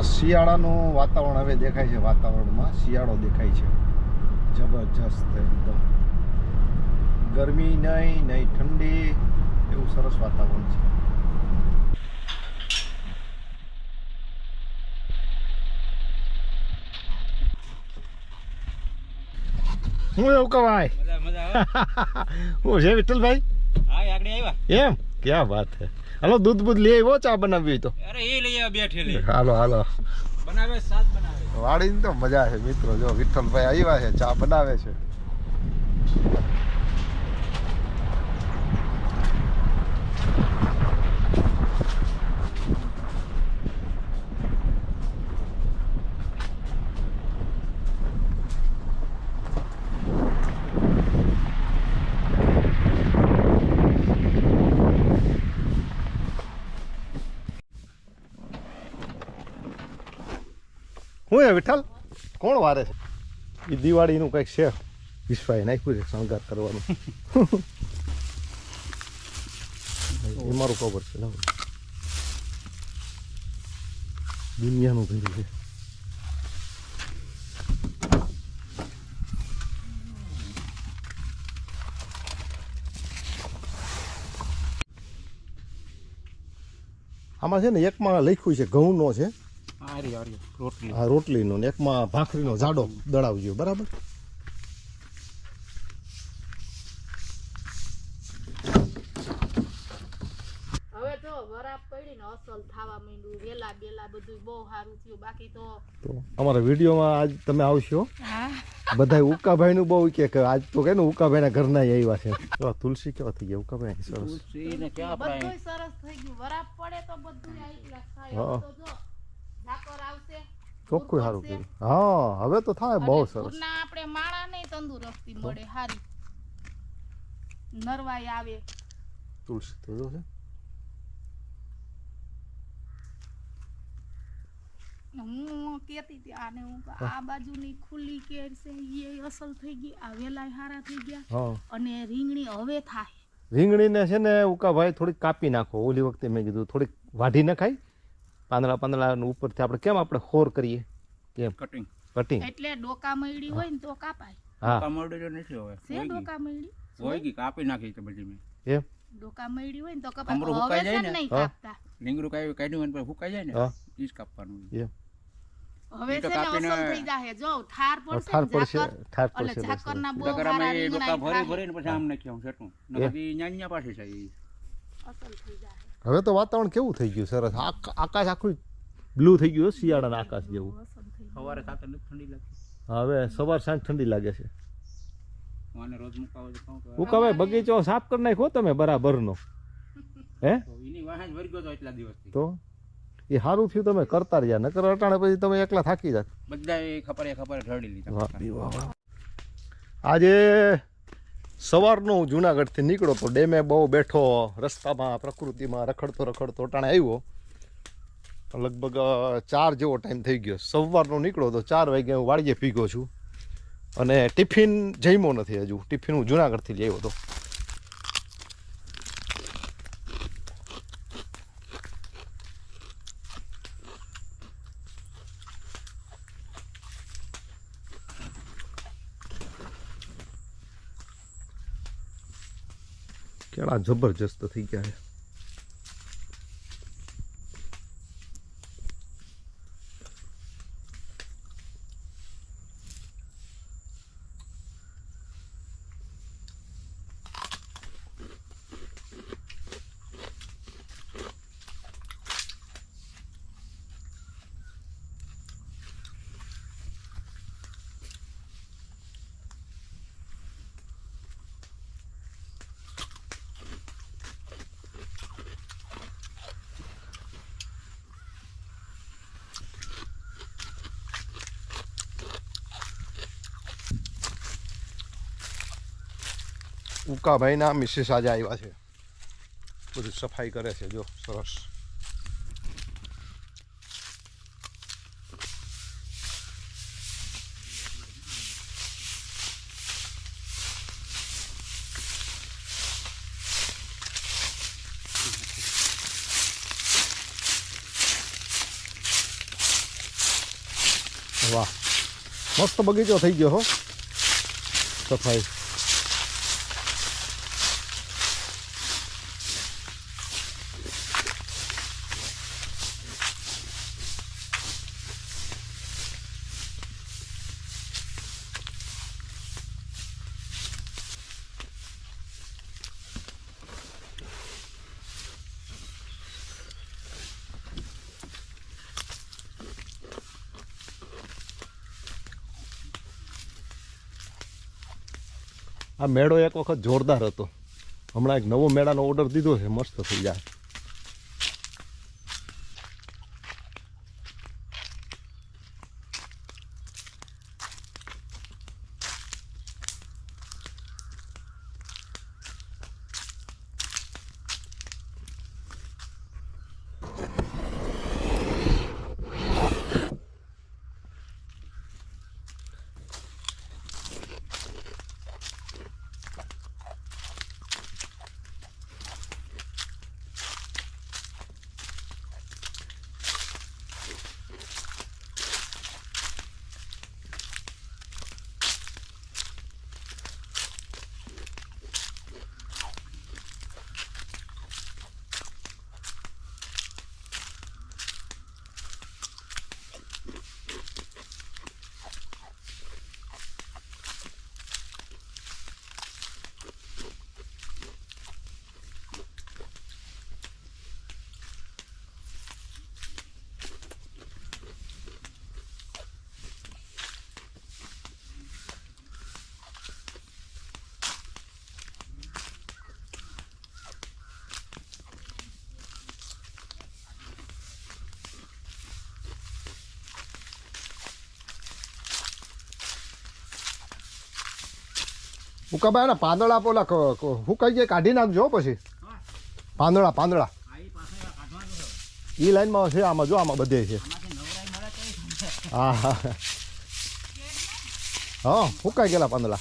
સરસ શિયાળાનું વાતાવરણ હવે દેખાય છે વાતાવરણમાં શિયાળો દેખાય છે. જબરજસ્ત એકદમ. ગરમી નહીં નહીં ઠંડી એવું સરસ વાતાવરણ છે. હું એવું કવાય હું છે વિઠ્ઠલભાઈ? એમ? ક્યાં વાત છે? હાલો દૂધ બૂધ લઈ આવ્યો ચા બનાવી તો. અરે એ લઈ આવ્યા બે ઠેલી હાલો હાલો. બનાવે સાત બનાવે. વાડીને તો મજા છે મિત્રો. જો વિઠ્ઠલભાઈ આવ્યા છે ચા બનાવે છે. હું હે વિઠ્ઠલ. કોણ વારે છે? એ દિવાળીનું કંઈક છે. વિશ્વાએ નાખ્યું છે, શણગાર કરવાનું. એ મારું ખબર છે દુનિયાનું ભેરું છે. આમાં છે ને એકમાં લખ્યું છે, ઘઉંનો છે. રોટલી. આ રોટલીનો ને એકમાં ભાખરીનો જાડો દળાવજો બરાબર? હવે જો વરાપ પડી અસલ થાવા માંડ્યું વેલા બેલા બધું બહુ સારું થયું. બાકી તો તો અમારા વિડીયોમાં આજ તમે આવશો? હા. બધા ઉકાભાઈ નું બહુ કે આજ તો કે ને ઉકાભાઈ ના ઘરના આવ્યા છે. તો તુલસી કેવા થઈ ગયા? ઉકાભાઈ સરસ. ને થઈ ગયું. વરાપ પડે તો બધું ચોખ્ખું સારું કર્યું. હા હવે તો થાય બહુ સરસ. ના આપણે માળા નહીં તંદુરસ્તી મળે હારી. નરવાઈ આવે. તુલસી તો જો છે. હું કેતી હતી આને હું આ બાજુની ખુલ્લી કેર છે એ અસલ થઈ ગઈ આ વેલાય હારા થઈ ગયા. અને રીંગણી હવે થાય. રીંગણીને છે ને ઉકાભાઈ થોડીક કાપી નાખો. ઓલી વખતે મેં કીધું થોડીક વાઢી નખાય. પાંદડા પાંદડા ઉપરથી આપણે કેમ આપણે ખોર કરીએ? કેમ? કટિંગ કટિંગ એટલે ડોકા મયડી હોય ને તો કાપાય. હા. મળી નથી હવે છે ડોકા મળી? હોય કે કાપી નાખી તો બધી મેં. એમ ડોકા મયડી હોય ને તો કમરું કપાય. હુકાઈ હવે જાય ને? ને? નહીં કાપતા. લીંગડું કાઈ કાઢ્યું અને પછી સુકાઈ જાય ને? હા. ઈ કાપવાનું એમ હવે તો છે ને અસલ થઈ જાહે. જો ઠાર પડશે ઠાર ને પડશે. ઠાર પડશે ઝાકરના બહુ રીંગણા ભરી. ભરીને પછી આમ નાખ્યા હું સેટું એ. નકર ન્યાન્યા પાછી છે અસલ થઈ જાહે. હવે તો વાતાવરણ કેવું થઈ ગયું? સરસ. આક- આકાશ આખું બ્લુ થઈ ગયું શિયાળાના આકાશ જેવું. સવારે ઠંડી લાગે હવે સવાર સાંજ ઠંડી લાગે છે. હું મુકાવો બગીચો સાફ કરી નાખો તમે બરાબરનો. હે? તો એ સારું થયું તમે કરતા રહ્યા નકર અટાણે પછી તમે એકલા થાકી જાત. બધા ખબર ખબર ઢળી લીધા. આજે સવારનો હું જુનાગઢથી નીકળો તો ડેમે બહુ બેઠો, રસ્તામાં, પ્રકૃતિમાં રખડતો રખડતો ટાણે આવ્યો. લગભગ ચાર જેવો ટાઈમ થઈ ગયો. સવારનો નીકળો તો ચાર વાગે હું વાડીએ પીગો છું. અને ટિફિન જમ્યો નથી હજુ. ટિફિન હું જુનાગઢથી લઈ આવ્યો હતો. કેળા જબરજસ્ત થઈ ગયા છે. ઉકાભાઈના મિસિસ આજે આવ્યા છે. બધું સફાઈ કરે છે, જો, સરસ. વાહ. મસ્ત બગીચો થઈ ગયો હો. સફાઈ. આ મેળો એક વખત જોરદાર હતો. હમણાં એક નવો મેળાનો ઓર્ડર દીધો છે, મસ્ત થઈ જાય. ઉકાભાઈ એના પાંદડા પોલા ક- ક- હુકાઈ જાય કાઢી નાખજો હો પછી. પાંદડા પાંદડા. એ લાઈનમાં છે આમાં જો આમાં બધે છે. હા હા. હા હુકાઈ ગયેલા પાંદડા.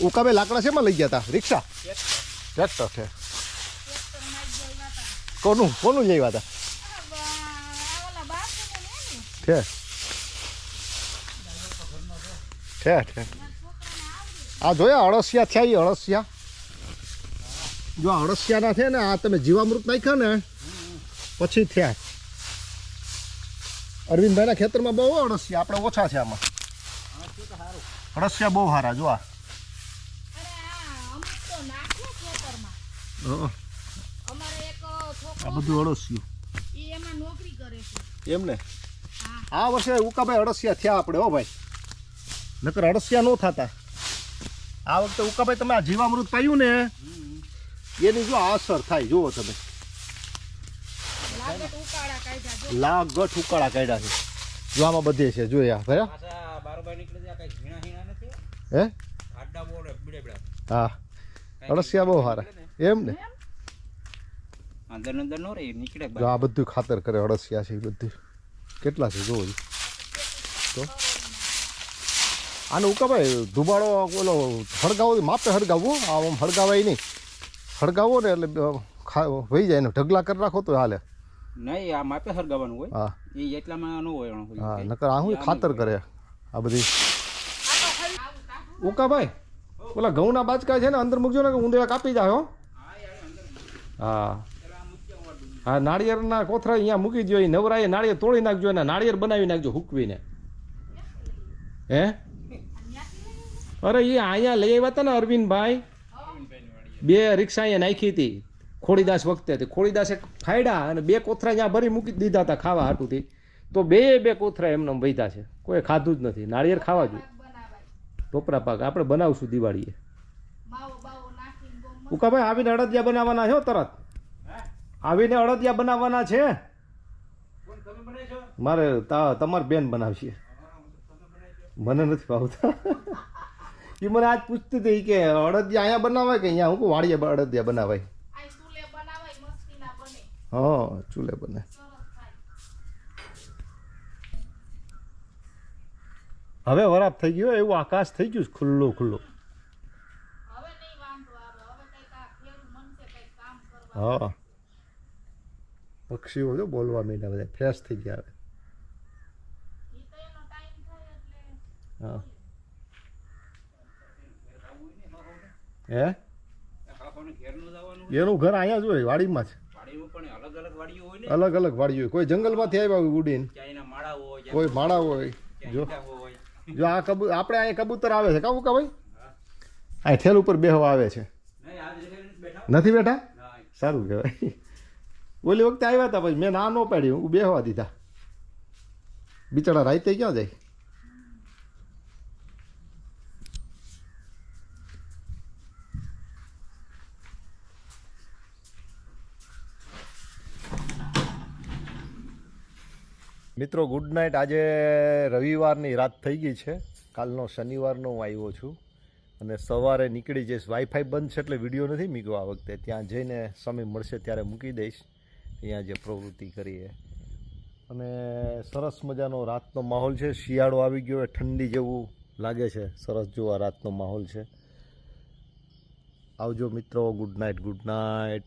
ઉકાભાઈ લાકડા શેમાં લઈ ગયા હતા રિક્ષા? ટ્રેક્ટર છે ટ્રેક્ટરમાં જ ગઈ હતા કોનું? કોનું આવ્યા હતા? છે. છે છે. આ જોયા અળસિયા થયા એ અળસિયા. જો અળસિયાના છે ને આ તમે જીવામૃત નાખ્યા ને પછી થયા અરવિંદભાઈના ખેતરમાં બહુ અળસિયા આપણે ઓછા છે આમાં. અળસિયા બહુ સારા જો આ અરે આ અમુક તો નાખે ખેતરમાં હં, અમારે એક આ બધું અળસિયું. એ એમાં નોકરી કરે છે. એમને? આ વર્ષે ઉકાભાઈ અળસિયા થયા આપણે હો ભાઈ. નકર અળસિયા નો થતા. આ વખતે ઉકાભાઈ તમે આ જીવામૃત પાયું ને એની જો અસર થાય જુઓ તમે. લાગઠ ઉકાળા કાઢ્યા છે. જો આમાં બધે છે જોયા નથી? હે? હા. અળસિયા બહુ સારા એમ ને? અંદર અંદર નો રે નીકળે જો આ બધું ખાતર કરે અળસિયા છે એ બધું. કેટલા છે જોવો તો? આને ઉકાભાઈ ધુબાડો ઓલો હળગાવો માપે હળગાવવો આમ હળગાવાય નહીં. હળગાવો ને એટલે વહી જાય ને ઢગલા કરી રાખો તો હાલે. નહીં આ માપે હળગાવવાનું હોય. હા. એ એટલામાં ન હોય હા નકર આ શું ખાતર કરે આ બધી. ઉકાભાઈ ઓલા ઘઉંના બાચકા છે ને અંદર મૂકજો ને ઊંધેડા કાપી જાય હો. હા. હા નાળિયેરના કોથરા અહીંયા મૂકી દો એ નવરાએ નાળિયેર તોડી નાખજો અને નાળિયેર બનાવી નાખજો હુકવીને. હે? અરે એ અહીંયા લઈ આવ્યા હતા ને અરવિંદભાઈ? બે રિક્ષા અહીંયા નાખી હતી ખોડીદાસ વખતે. ખોડીદાસે ફાયડા અને બે કોથરા અહીંયા ભરી મૂકી દીધા હતા ખાવા હાટુથી. તો બે બે કોથરા એમને વૈધા છે. કોઈ ખાધું જ નથી. નાળિયેર ખાવા જોઈએ. ટોપરા પાક. આપણે બનાવશું દિવાળીએ. ઉકાભાઈ આવીને અડદિયા બનાવવાના છે હો તરત? આવીને અડદિયા બનાવવાના છે? મારે તા- તમારી બેન બનાવશે. મને નથી ભાવતા. એ મને આજ પૂછતી હતી કે અડદિયા અહીંયા બનાવાય કે અહીંયા? હું વાડીએ અડદિયા બનાવાય. આ ચૂલે બને. હા ચૂલે બને. હવે વરાપ થઈ ગયો એવું આકાશ થઈ ગયું છે ખુલ્લું ખુલ્લું. હા. પક્ષીઓ જો બોલવા માંડ્યા, બધા ફ્રેશ થઈ ગયા હવે. હા. હે? એનું ઘર અહીંયા જ હોય, વાડીમાં જ. અલગ અલગ વાડીઓ કોઈ જંગલમાંથી આવ્યા હોય ઉડીને? કોઈ માળા હોય, જો. જો આ કબૂ, આપણે અહીંયા કબૂતર આવે છે. કાવું કા ભાઈ? આ ઠેલ ઉપર બેહવા આવે છે. નથી બેઠા? સારું કહેવાય. ઓલી વખતે આવ્યા હતા પછી મેં ના ન પાડી હું બેહવા દીધા. બિચારા રાતે ક્યાં જાય. મિત્રો ગુડ નાઇટ આજે રવિવારની રાત થઈ ગઈ છે. કાલનો શનિવારનો હું આવ્યો છું અને સવારે નીકળી જઈશ. વાઈફાઈ બંધ છે એટલે વીડિયો નથી મૂક્યો આ વખતે. ત્યાં જઈને સમય મળશે ત્યારે મૂકી દઈશ. અહીંયા જે પ્રવૃત્તિ કરીએ અને સરસ મજાનો રાતનો માહોલ છે. શિયાળો આવી ગયો ઠંડી જેવું લાગે છે. સરસ જો રાતનો માહોલ છે. આવજો મિત્રો, ગુડ નાઇટ ગુડ નાઇટ.